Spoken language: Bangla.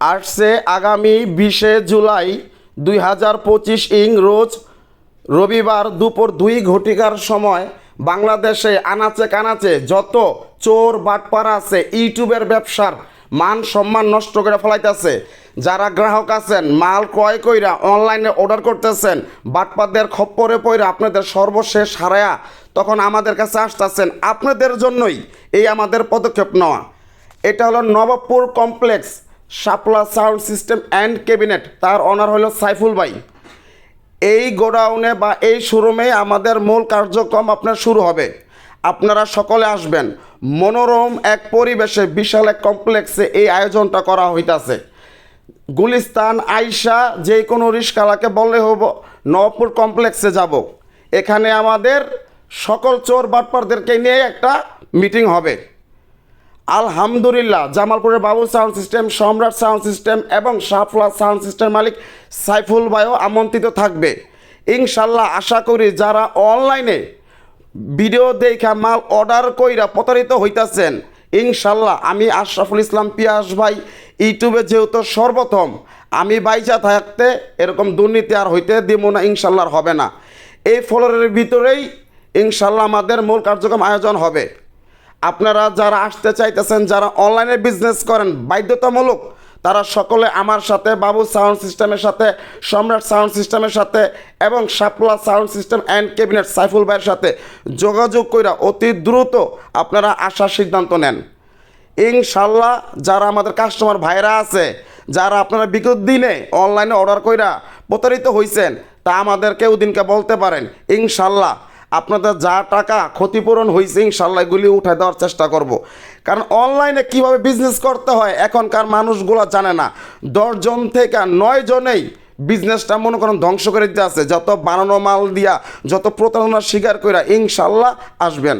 আসছে আগামী বিশে জুলাই দুই হাজার পঁচিশ ইং রোজ রবিবার দুপুর দুই ঘটিকার সময় বাংলাদেশে আনাচে কানাচে যত চোর বাটপাড়া আছে, ইউটিউবের ব্যবসার মান সম্মান নষ্ট করে ফেলাইতেছে। যারা গ্রাহক আছেন, মাল ক্রয় কইরা অনলাইনে অর্ডার করতেছেন বাটপাদের খপ্পরে পইরা আপনাদের সর্বশেষ হারায়া তখন আমাদের কাছে আসতেছেন, আপনাদের জন্যই এই আমাদের পদক্ষেপ নেওয়া। এটা হলো Nawabpur complex Shapla sound system and cabinet. তার অনার হলো সাইফুল ভাই। এই গোডাউনে বা এই শোরুমে আমাদের মূল কার্যক্রম আপনার শুরু হবে। আপনারা সকলে আসবেন। মনোরম এক পরিবেশে, বিশাল এক কমপ্লেক্সে এই আয়োজনটা করা হইতাছে। গুলিস্তান, আইসা যে কোনো রিস্কালাকে বললে হব, নবপুর কমপ্লেক্সে যাব। এখানে আমাদের সকল চোর বাটপারদেরকে নিয়ে একটা মিটিং হবে। আলহামদুলিল্লাহ, জামালপুরের Babu sound system, Samrat sound system এবং শাহফুলা সাউন্ড সিস্টেম মালিক সাইফুল ভাইও আমন্ত্রিত থাকবে। ইনশাল্লাহ আশা করি যারা অনলাইনে ভিডিও দেখা মাল অর্ডার কইরা প্রতারিত হইতাছেন ইনশাল্লাহ আমি আশরাফুল ইসলাম পিয়াস ভাই, ইউটিউবে যেহেতু সর্বপ্রথম, আমি বাইচা থাকতে এরকম দুর্নীতি আর হইতে দিব না ইনশাল্লাহ হবে না। এই ফলোরের ভিতরেই ইনশাল্লাহ আমাদের মূল কার্যক্রম আয়োজন হবে। আপনারা যারা আসতে চাইতেছেন, যারা অনলাইনে বিজনেস করেন, বাধ্যতামূলক, তারা সকলে আমার সাথে, বাবু সাউন্ড সিস্টেমের সাথে, সম্রাট সাউন্ড সিস্টেমের সাথে এবং Shapla sound system and cabinet Saiful ভাইয়ের সাথে যোগাযোগ কইরা অতি দ্রুত আপনারা আসার সিদ্ধান্ত নেন। ইনশাল্লাহ যারা আমাদের কাস্টমার ভাইরা আছে, যারা আপনারা বিগত দিনে অনলাইনে অর্ডার কইরা প্রতারিত হয়েছেন তা আমাদেরকে ওদিনকে বলতে পারেন। ইনশাল্লাহ আপনাদের যা টাকা ক্ষতিপূরণ হয়েছে ইনশাল্লাহ এগুলি দেওয়ার চেষ্টা করব। কারণ অনলাইনে কীভাবে বিজনেস করতে হয়, এখনকার মানুষগুলো জানে না। দশজন থেকে নয় জনেই বিজনেসটা মনে করেন ধ্বংস করে দিতে আছে। যত বানানো মাল দিয়া, যত প্রতারণা স্বীকার কইরা ইনশাল্লাহ আসবেন।